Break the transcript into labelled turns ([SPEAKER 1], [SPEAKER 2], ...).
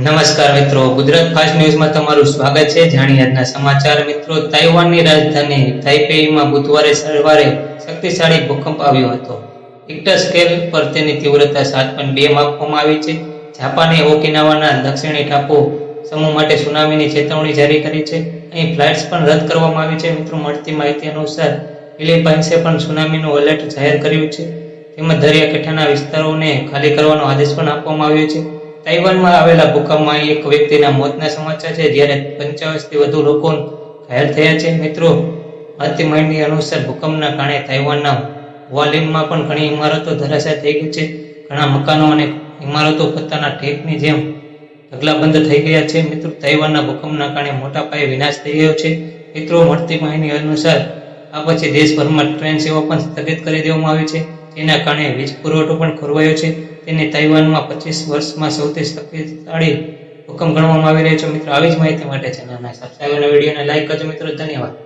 [SPEAKER 1] નમસ્કાર મિત્રો, ગુજરાત ફાસ્ટ ન્યૂઝમાં તમારું સ્વાગત છે. જાણીએ આજના સમાચાર મિત્રો, તાઇવાનની રાજધાની તાઇપેઈમાં બુધવારે સવારે શક્તિશાળી ભૂકંપ આવ્યો હતો. રિક્ટર સ્કેલ પર તેની તીવ્રતા સાત પોઈન્ટ બે માપવામાં આવી છે. જાપાને ઓકિનાવાના દક્ષિણી ટાપુ સમૂહ માટે સુનામીની ચેતવણી જારી કરી છે. અહીં ફ્લાઇટ્સ પણ રદ કરવામાં આવી છે. મિત્રો, મળતી માહિતી અનુસાર ફિલિપાઇન્સે પણ સુનામીનું એલર્ટ જાહેર કર્યું છે. તેમજ દરિયાકાંઠાના વિસ્તારોને ખાલી કરવાનો આદેશ પણ આપવામાં આવ્યો છે. તાઇવાનમાં આવેલા ભૂકંપમાં એક વ્યક્તિના મોતના સમાચાર છે, જ્યારે પંચાવનથી વધુ લોકો ઘાયલ થયા છે. મિત્રો મળતી માહિતી અનુસાર ભૂકંપના કારણે તાઇવાનના વોલિમમાં પણ ઘણી ઇમારતો ધરાશાય થઈ ગઈ છે. ઘણા મકાનો અને ઇમારતો પોતાના ટેકની જેમ ઢગલાબંધ થઈ ગયા છે. મિત્રો તાઇવાનના ભૂકંપના કારણે મોટા પાયે વિનાશ થઈ ગયો છે. મિત્રો મળતી માહિતી અનુસાર આ પછી દેશભરમાં ટ્રેન સેવા પણ સ્થગિત કરી દેવામાં આવી છે. જેના કારણે વીજ પુરવઠો પણ ખોરવાયો છે. તેને તાઇવાનમાં પચીસ વર્ષમાં સૌથી શક્તિશાળી ભૂકંપ ગણવામાં આવી રહ્યો છે. મિત્રો, આવી જ માહિતી માટે ચેનલના સબસ્ક્રાઈબ અને વિડીયોને લાઈક કરજો. મિત્રો, ધન્યવાદ.